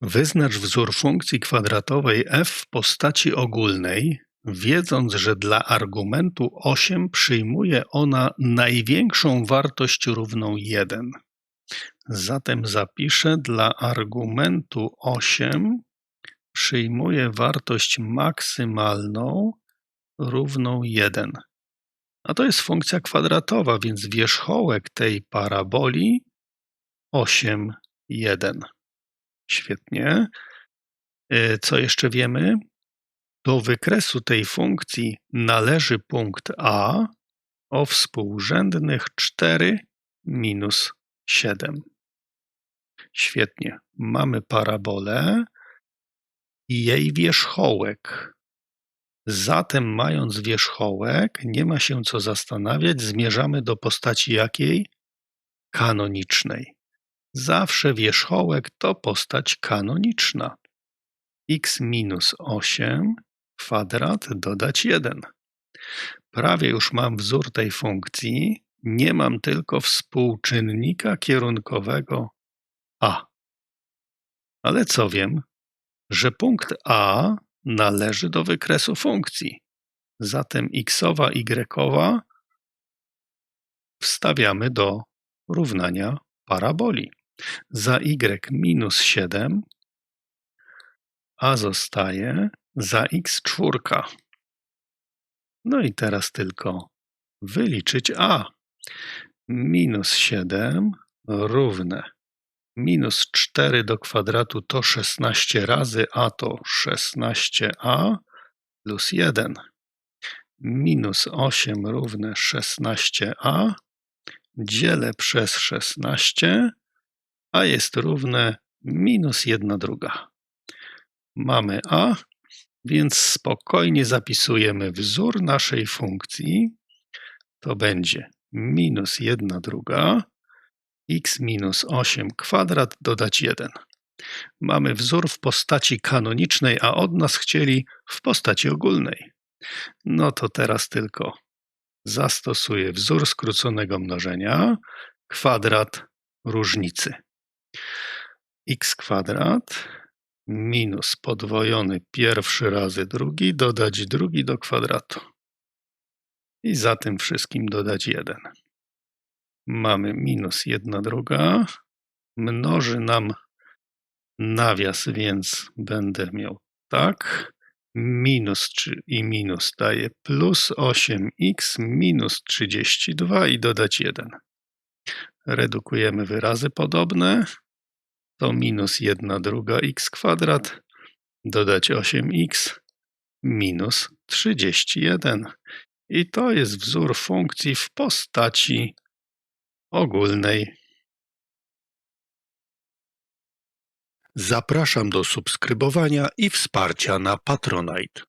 Wyznacz wzór funkcji kwadratowej f w postaci ogólnej, wiedząc, że dla argumentu 8 przyjmuje ona największą wartość równą 1. Zatem zapiszę dla argumentu 8 przyjmuje wartość maksymalną równą 1. A to jest funkcja kwadratowa, więc wierzchołek tej paraboli 8, 1. Świetnie. Y, Co jeszcze wiemy? Do wykresu tej funkcji należy punkt A o współrzędnych 4 minus 7. Świetnie. Mamy parabolę i jej wierzchołek. Zatem, mając wierzchołek, nie ma się co zastanawiać, zmierzamy do postaci jakiej? Kanonicznej. Zawsze wierzchołek to postać kanoniczna. x minus 8 kwadrat dodać 1. Prawie już mam wzór tej funkcji, nie mam tylko współczynnika kierunkowego a. Ale co wiem? Że punkt a należy do wykresu funkcji. Zatem xowa, y wstawiamy do równania paraboli. Za y minus 7, a zostaje za x czwórka. No i teraz tylko wyliczyć a. Minus 7 równe minus 4 do kwadratu to 16 razy a to 16a plus 1. Minus 8 równe 16a dzielę przez 16, a jest równe minus 1 druga. Mamy a, więc spokojnie zapisujemy wzór naszej funkcji. To będzie minus 1 druga x minus 8 kwadrat dodać 1. Mamy wzór w postaci kanonicznej, a od nas chcieli w postaci ogólnej. No to teraz tylko zastosuję wzór skróconego mnożenia, kwadrat różnicy. X kwadrat minus podwojony pierwszy razy drugi, dodać drugi do kwadratu. I za tym wszystkim dodać 1 mamy minus 1 druga, mnoży nam nawias, więc będę miał tak, minus 3 i minus daje plus 8x minus 32 i dodać 1. Redukujemy wyrazy podobne, to minus 1 druga x kwadrat, dodać 8x minus 31. I to jest wzór funkcji w postaci ogólnej. Zapraszam do subskrybowania i wsparcia na Patronite.